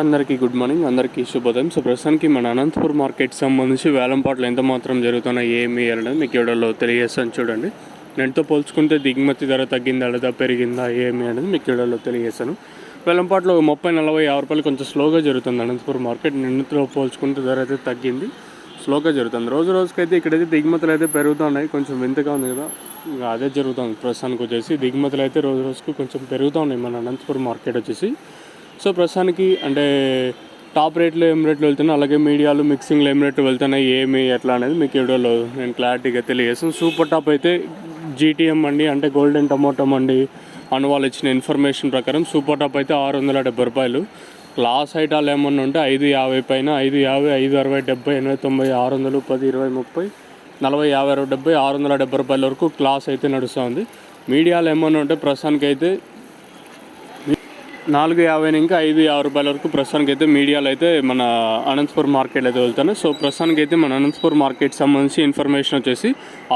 అందరికీ good morning అందరికీ శుభోదయం. సో ప్రస్తుతానికి మన అనంతపూర్ మార్కెట్ సంబంధించి వేలంపాట్లు ఎంత మాత్రం జరుగుతున్నాయి ఏమి అనేది మీకు ఎవడలో తెలియజేస్తాను చూడండి. నెట్తో పోల్చుకుంటే దిగుమతి ధర తగ్గిందా లేదా పెరిగిందా ఏమి అనేది మీకు ఎవడలో తెలియజేస్తాను. వేలంపాట్లో ముప్పై నలభై యాభై రూపాయలు కొంచెం స్లోగా జరుగుతుంది అనంతపూర్ మార్కెట్. నిన్నతో పోల్చుకుంటే ధర అయితే తగ్గింది స్లోగా జరుగుతుంది. రోజు రోజుకైతే ఇక్కడైతే దిగుమతులు అయితే పెరుగుతున్నాయి కొంచెం వింతగా ఉంది కదా. ఇంకా అదే జరుగుతుంది ప్రస్తుతానికి వచ్చేసి. దిగుమతులు అయితే రోజు రోజుకు కొంచెం పెరుగుతూ ఉన్నాయి మన అనంతపురం మార్కెట్ వచ్చేసి. సో ప్రస్తుతానికి అంటే టాప్ రేట్లు ఏం రేట్లు వెళ్తున్నాయి? అలాగే మీడియాలు మిక్సింగ్లో ఏం రేట్లు వెళ్తున్నాయి? ఏమి ఎట్లా అనేది మీకు వీడియోలో నేను క్లారిటీగా తెలియజేస్తాను. సూపర్ టాప్ అయితే జీటీఎం అండి అంటే గోల్డెన్ టమోటో అండి అని వాళ్ళు ఇచ్చిన ఇన్ఫర్మేషన్ ప్రకారం సూపర్ టాప్ అయితే ఆరు వందల డెబ్బై రూపాయలు. క్లాస్ ఐటాలు ఏమన్నా ఉంటే ఐదు యాభై పైన ఐదు యాభై ఐదు అరవై డెబ్బై ఎనభై తొంభై ఆరు వందలు పది ఇరవై ముప్పై నలభై యాభై అరవై డెబ్బై ఆరు వందల డెబ్బై రూపాయల వరకు క్లాస్ అయితే నడుస్తుంది. మీడియాలో ఏమన్నా ఉంటే ప్రస్తుతానికి అయితే నాలుగు యాభై ఇంకా ఐదు యాభై రూపాయల వరకు ప్రస్తుతానికి అయితే మీడియాలో అయితే మన అనంతపూర్ మార్కెట్ అయితే వెళ్తాను సో ప్రస్తుతానికి అయితే మన అనంతపూర్ మార్కెట్ సంబంధించి ఇన్ఫర్మేషన్ వచ్చేసి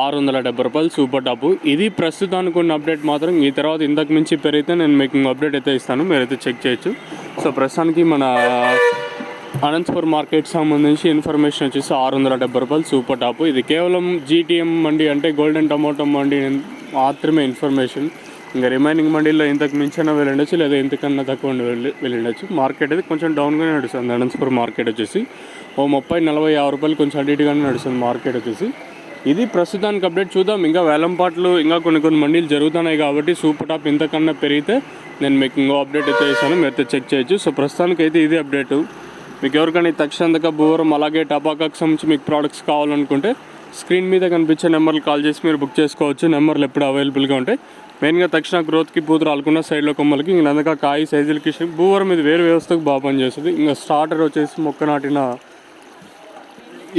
ఆరు వందల డెబ్బై రూపాయలు సూపర్ టాప్. ఇది ప్రస్తుతానికి ఉన్న అప్డేట్ మాత్రం ఈ తర్వాత ఇంతకు మించి పెరిగితే నేను మీకు అప్డేట్ అయితే ఇస్తాను. మీరైతే చెక్ చేయొచ్చు. సో ప్రస్తుతానికి మన అనంతపూర్ మార్కెట్ సంబంధించి ఇన్ఫర్మేషన్ వచ్చేసి ఆరు వందల డెబ్బై రూపాయలు సూపర్ టాప్. ఇది కేవలం జీటీఎం మండి అంటే గోల్డెన్ టమాటో మండి మాత్రమే ఇన్ఫర్మేషన్. ఇంకా రిమైనింగ్ మండీలో ఇంతకు మించైనా వెళ్ళండొచ్చు లేదా ఇంతకన్నా తక్కువ వెళ్ళి వెళ్ళండొచ్చు. మార్కెట్ అయితే కొంచెం డౌన్గానే నడుస్తుంది. అనంతపురం మార్కెట్ వచ్చేసి ఓ ముప్పై నలభై యాభై రూపాయలు కొంచెం అటు ఇటుగానే నడుస్తుంది మార్కెట్ వచ్చేసి. ఇది ప్రస్తుతానికి అప్డేట్ చూద్దాం. ఇంకా వేలంపాట్లు ఇంకా కొన్ని కొన్ని మండీలు జరుగుతున్నాయి కాబట్టి సూపర్ టాప్ ఇంతకన్నా పెరిగితే నేను మీకు ఇంకో అప్డేట్ అయితే ఇస్తాను. మీరు అయితే చెక్ చేయొచ్చు. సో ప్రస్తుతానికి అయితే ఇది అప్డేటు మీకు ఎవరికైనా ఈ తక్షణంతక బూరం అలాగే టపాకాకు సంబంధించి మీకు ప్రోడక్ట్స్ కావాలనుకుంటే స్క్రీన్ మీద కనిపించే నెంబర్లు కాల్ చేసి మీరు బుక్ చేసుకోవచ్చు. నెంబర్లు ఎప్పుడు అవైలబుల్గా ఉంటాయి. మెయిన్గా తక్షణ గ్రోత్కి పూత రాలకుండా సైడ్లో కొమ్మలకి ఇంకా కాయ సైజులకి భూవరం ఇది వేరే వ్యవస్థకు బాగా పనిచేస్తుంది. ఇంకా స్టార్టర్ వచ్చేసి మొక్క నాటిన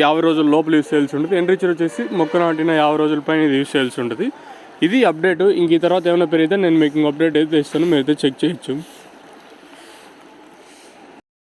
యాభై రోజుల లోపల యూస్ చేయాల్సి ఉంటుంది. ఎండ్రిచర్ వచ్చేసి మొక్క నాటిన యాభై రోజుల పైన ఇది యూస్ చేయాల్సి ఉంటుంది. ఇది అప్డేట్ ఇంక ఈ తర్వాత ఏమైనా పెరిగితే నేను మీకు అప్డేట్ అయితే ఇస్తాను. మీరు అయితే చెక్ చేయొచ్చు.